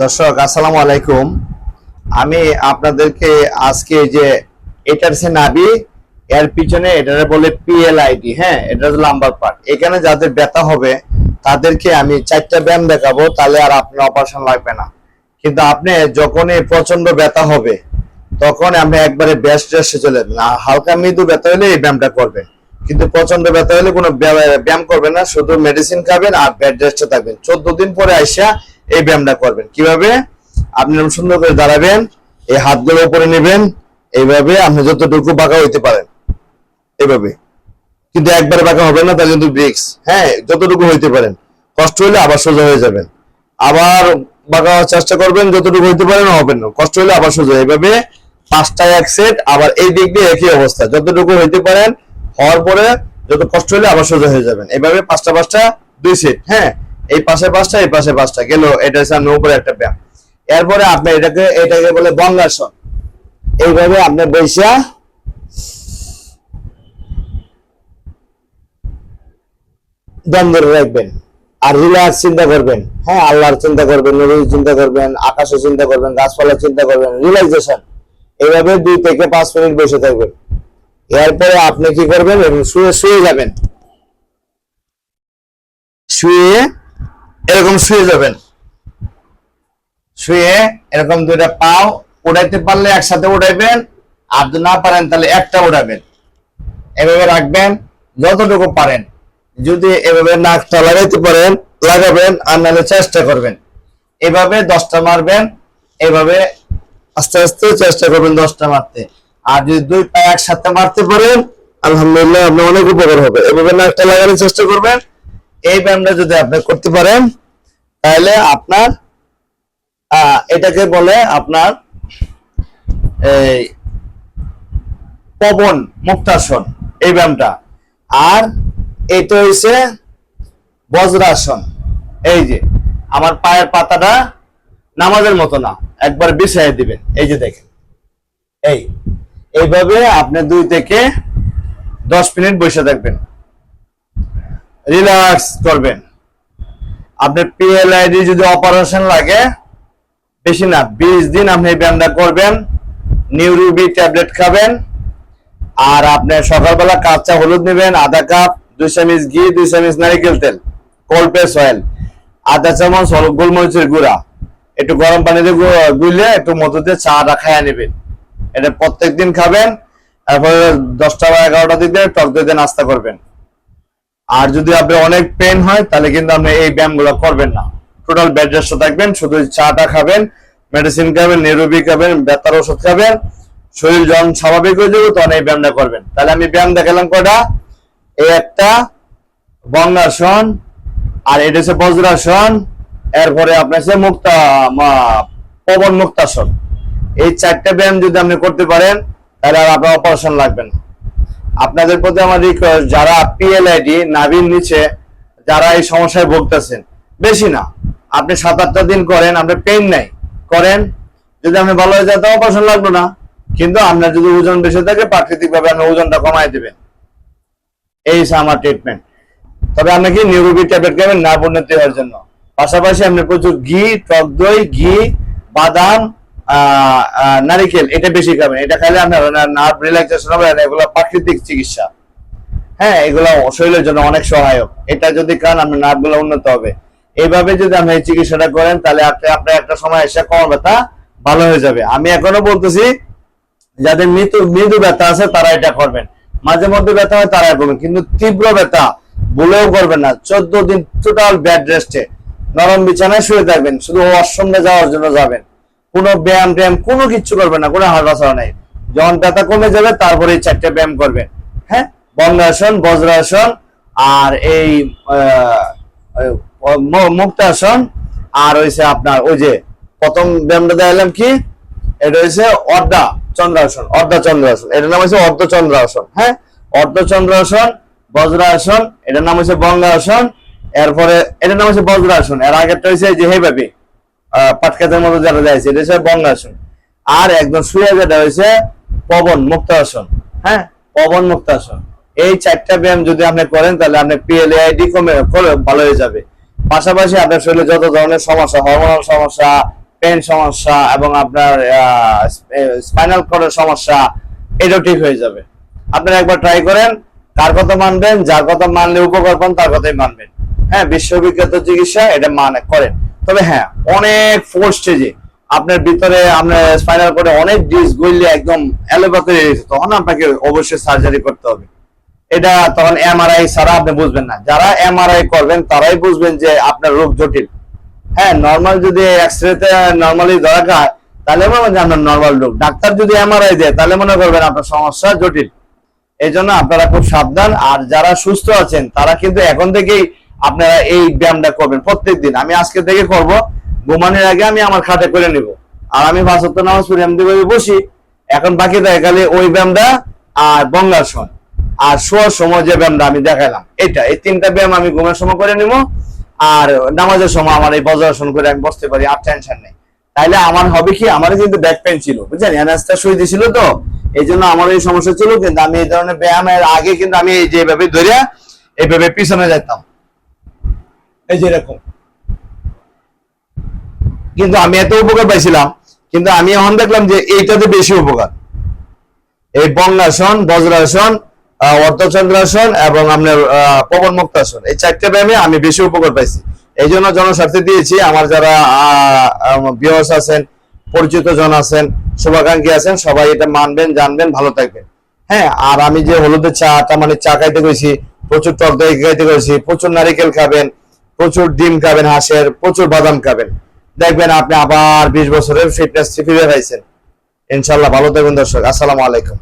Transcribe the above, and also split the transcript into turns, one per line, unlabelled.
দর্শক, আসসালামু আলাইকুম। আমি আপনাদেরকে আজকে যে এটার সে নাবি, এর পিছনে এটারে বলে পিএলআইডি হ্যাঁ এটা হলো নাম্বার পার্ট এখানে যাদের ব্যথা হবে, তাদেরকে আমি চারটা ব্যায়াম দেখাবো, তাহলে আর আপনার অপারেশন লাগবে না। কিন্তু আপনি যখনই প্রচণ্ড ব্যথা হবে, তখন আপনি একবারে বেস্ট রেস্টে চলে আর হালকা মৃদু ব্যথা হলে এই ব্যায়ামটা করবেন। কিন্তু প্রচণ্ড ব্যথা হলে কোনো ব্যায়া- ব্যায়াম করবেন না, শুধু মেডিসিন খাবেন আর বেড রেস্টে থাকবেন। চোদ্দ দিন পরে আইসা এই ব্যায়ামটা করবেন। কীভাবে? আপনি সুন্দর করে দাঁড়াবেন, এই হাতগুলো উপরে নেবেন, এইভাবে আপনি যতটুকু বাঁকা হইতে পারেন। এইভাবে। কিন্তু একবারে বাঁকা হবে না তাহলে কিন্তু ব্রিক্স হ্যাঁ যতটুকু হইতে পারেন। কষ্ট হলে আবার সোজা হয়ে যাবেন। আবার বাঁকা চেষ্টা করবেন, যতটুকু হইতে পারেন হবেন না। কষ্ট হলে আবার সোজা। এইভাবে পাঁচটা এক সেট আবার এই দিক দিয়ে একই অবস্থা। যতটুকু হইতে পারেন, হওয়ার পরে যত কষ্ট হলে আবার সোজা হয়ে যাবেন। এইভাবে পাঁচটা পাঁচটা, দুই সেট হ্যাঁ এই পাশে পাঁচটা, এই পাশে পাঁচটা। গেল এটা হচ্ছে উপরে একটা ব্যায়াম। এরপরে আপনি এটাকে এটাকে বলে বঙ্গাসন। এইভাবে আপনি বৈশা দম রাখবেন। আর রিল্যাক্স চিন্তা করবেন। হ্যাঁ আল্লাহর চিন্তা করবেন, নবীর চিন্তা করবেন, আকাশের চিন্তা করবেন, গাছপালার চিন্তা করবেন রিল্যাক্সেশন এইভাবে দুই থেকে পাঁচ মিনিট বসে থাকবেন। এরপরে আপনি কি করবেন? শুয়ে শুয়ে যাবেন। শুয়ে এরকম শুয়ে যাবেন। শুয়ে এরকম দুইটা পাও উঠাইতে পারলে একসাথে উঠাইবেন, আর যদি না পারেন তাহলে একটা উঠাবেন। এভাবে রাখবেন যতটুকু পারেন। যদি এভাবে নাকটা লাগাইতে পারেন, লাগাবেন, আর নাহলে চেষ্টা করবেন। এভাবে দশটা মারবেন, এভাবে আস্তে আস্তে চেষ্টা করবেন দশটা মারতে। আর যদি দুই পা একসাথে মারতে পারেন, আলহামদুলিল্লাহ আপনার অনেক উপকার হবে। এভাবে নাকটা লাগানোর চেষ্টা করবেন এই ব্যায়ামটা যদি আপনি করতে পারেন, তাহলে আপনার এটাকে বলে আপনার, এই পবন মুক্তাসন, এই ব্যায়ামটা। আর এটা হইছে বজ্রাসন। এই যে, আমার পায়ের পাতাটা নামাজের মতো না, একবার বিছাই দিবেন। এই যে দেখেন। এই, এইভাবে আপনি দুই থেকে দশ মিনিট বসে থাকবেন। রিল্যাক্স করবেন। আপনার পিএলআইডি যদি অপারেশন লাগে, বেশি না, বিশ দিন আপনি ব্যায়ামটা করবেন নিউরুবি ট্যাবলেট খাবেন, আর আপনি সকালবেলা কাঁচা হলুদ নেবেন, আধা কাপ, দুই চামচ ঘি, দুই চামচ নারিকেল তেল কোলপেস অয়েল আধা চামচ গোলমরিচের গুঁড়া, একটু গরম পানিতে গুলে একটু মধুতে চাটা খাইয়া নেবেন। এটা প্রত্যেক দিন খাবেন, তারপরে দশটা বা এগারোটা দিকে টক দিয়ে নাস্তা করবেন। আর যদি আপনি অনেক পেন হয়, তাহলে কিন্তু আপনি এই ব্যায়ামগুলো করবেন না। টোটাল বেড রেস্ট থাকবেন, শুধু চাটা খাবেন মেডিসিন খাবেন নেরুবি খাবেন, ব্যথার ওষুধ খাবেন, শরীর যখন স্বাভাবিক হয়ে যাবে, তখন এই ব্যায়ামটা করবেন। তাহলে আমি ব্যায়াম দেখালাম কটা এই একটা, বঙ্গাসন, আর এটা হচ্ছে বজ্রাসন, এরপরে আপনার হচ্ছে মুক্তা পবন মুক্তাসন। এই চারটা ব্যায়াম যদি আপনি করতে পারেন, তাহলে আর আপনার অপারেশন লাগবে না। আপনাদের প্রতি আমার রিকোয়েস্ট যারা পিএলআইডি নাভির নিচে, যারা এই সমস্যায় ভুগতেছেন, বেশি না। আপনি সাত আটটা দিন করেন, আপনার পেইন নাই। করেন, যদি আপনি ভালো হয়ে যায় তো অপারেশন লাগবে না। কিন্তু আপনার যদি ওজন বেশি থাকে প্রাকৃতিক ভাবে আপনি ওজনটা কমাই দেবেন। এই আমার ট্রিটমেন্ট তবে আপনি কি নিউরোবি ট্যাবলেট খাবেন? না উন্নতি হওয়ার জন্য। পাশাপাশি আপনি প্রচুর ঘি, টক দই, ঘি, বাদাম নারিকেল, এটা বেশি খাবেন। এটা খাইলে আপনার নার্ভ রিল্যাক্সেশন হবে এগুলো প্রাকৃতিক চিকিৎসা। হ্যাঁ এগুলো শরীরের জন্য অনেক সহায়ক। এটা যদি খান, আপনার নার্ভগুলো উন্নত হবে। এইভাবে যদি আপনি এই চিকিৎসাটা করেন, তাহলে আপনি, আপনার একটা সময় এসে কম ব্যথা ভালো হয়ে যাবে। আমি এখনও বলতেছি, যাদের মৃত্যু, মৃদু ব্যথা আছে, তারা এটা করবেন। মাঝে মধ্যে ব্যথা হয়, তারা করবেন। কিন্তু তীব্র ব্যথা বলেও করবেন না। চোদ্দ দিন টোটাল ব্যাড রেস্টে নরম বিছানায় শুয়ে থাকবেন। শুধু ওয়াশরুমে যাওয়ার জন্য যাবেন। কোনো ব্যায়াম ট্যায়াম কোনো কিচ্ছু করবে না, কোনো হাঁটাচলা নেই। যখন ব্যথা কমে যাবে তারপরে এই চারটে ব্যায়াম করবেন হ্যাঁ? বঙ্গাসন বজ্রাসন আর এই মুক্তাসন আর হয়েছে আপনার ওই যে প্রথম ব্যায়ামটা দেখালাম কি? এটা হচ্ছে অর্ধা চন্দ্রাসন অর্ধা চন্দ্রাসন। এটার নাম হচ্ছে অর্ধ চন্দ্রাসন। হ্যাঁ? অর্ধ চন্দ্রাসন, বজ্রাসন, এটার নাম হচ্ছে বঙ্গাসন এরপরে এটার নাম হচ্ছে বজ্রাসন। এর আগেরটা হচ্ছে যে হেভাবে পাটকাতের মতো যেটা যাইছে, এটা হচ্ছে বঙ্গাসন। আর একদম শুয়ে যেটা হয়েছে পবন মুক্তাসন। হ্যাঁ? পবন মুক্তাসন। এই চারটা ব্যায়াম যদি আপনি করেন, তাহলে আপনি পিএলআইডি কমে ভালো হয়ে যাবে। পাশাপাশি আপনার শরীরে যত ধরনের সমস্যা হরমোনাল সমস্যা পেন সমস্যা এবং আপনার স্পাইনাল কর্ডের সমস্যা, এটাও ঠিক হয়ে যাবে। আপনারা একবার ট্রাই করেন, কার কথা মানবেন, যার কথা মানলে উপকার পান, তার কথাই মানবেন। হ্যাঁ বিশ্ববিখ্যাত চিকিৎসা, এটা মানে করেন। তবে হ্যাঁ অনেক ফোর স্টেজে আপনার ভিতরে, আপনার স্পাইনাল কর্ডে অনেক ডিস গইলে একদম অ্যালোপা করে গেছে, তখন আপনাকে অবশ্যই সার্জারি করতে হবে। এটা তখন এমআরআই ছাড়া আপনি বুঝবেন না। যারা এমআরআই করবেন, তারাই বুঝবেন যে আপনার রোগ জটিল। হ্যাঁ নর্মাল যদি এক্সরেতে নর্মালি ধরা খায়, তাহলে মনে হয় আপনার নর্মাল রোগ ডাক্তার যদি এমআরআই দেয়, তাহলে মনে করবেন আপনার সমস্যা জটিল। এই জন্য আপনারা খুব সাবধান। আর যারা সুস্থ আছেন, তারা কিন্তু এখন থেকেই আপনারা এই ব্যায়ামটা করবেন প্রত্যেকদিন। আমি আজকে থেকে করব। ঘুমানোর আগে আমি আমার খাটে করে নিব। আর আমি বাসত্ব নামাজ পড়ি, আমি বসি, এখন বাকি খালি ওই ব্যায়ামটা আর বঙ্গাসন। আর শোয়ার সময় যে ব্যায়ামটা আমি দেখালাম, এটা। এই তিনটা ব্যায়াম আমি ঘুমের সময় করে নিব। আর নামাজের সময় আমার এই বজ্রাসন করে আমি বসতে পারি, আর টেনশন নেই। তাইলে আমার হবে কি আমার কিন্তু ব্যাক পেন ছিল, বুঝছেন? অ্যানাস্টা শুয়ে দিছিল তো। এই জন্য আমার এই সমস্যা ছিল, কিন্তু আমি এই ধরনের ব্যায়ামের আগে কিন্তু আমি এই যেভাবে ধরিয়া, এইভাবে পিছনে যেতাম এই যে এরকম কিন্তু আমি এত উপকার পাইছিলাম কিন্তু আমি এখন দেখলাম যে এইটাতে বেশি উপকার। এই বঙ্গাসন বজ্রাসন আহ, অর্ধচন্দ্রাসন এবং আপনার পবন মুক্তাসন এই চারটে ব্যায়ামে আমি বেশি উপকার পাইছি। এই জন্য জনস্বার্থে দিয়েছি আমার যারা বিহস আছেন পরিচিত জন আছেন শুভাকাঙ্ক্ষী আছেন সবাই এটা মানবেন জানবেন ভালো থাকবেন। হ্যাঁ আর আমি যে হলুদের চাটা মানে চা খাইতে গেছি প্রচুর টক দই খাইতে গেছি প্রচুর নারিকেল খাবেন প্রচুর ডিম খাবেন, হাঁসের, প্রচুর বাদাম খাবেন। দেখবেন আপনি আবার বিশ বছরের ফিটনেস ফিরে পাইছেন ইনশাল্লাহ ভালো থাকবেন দর্শক, আসসালামু আলাইকুম।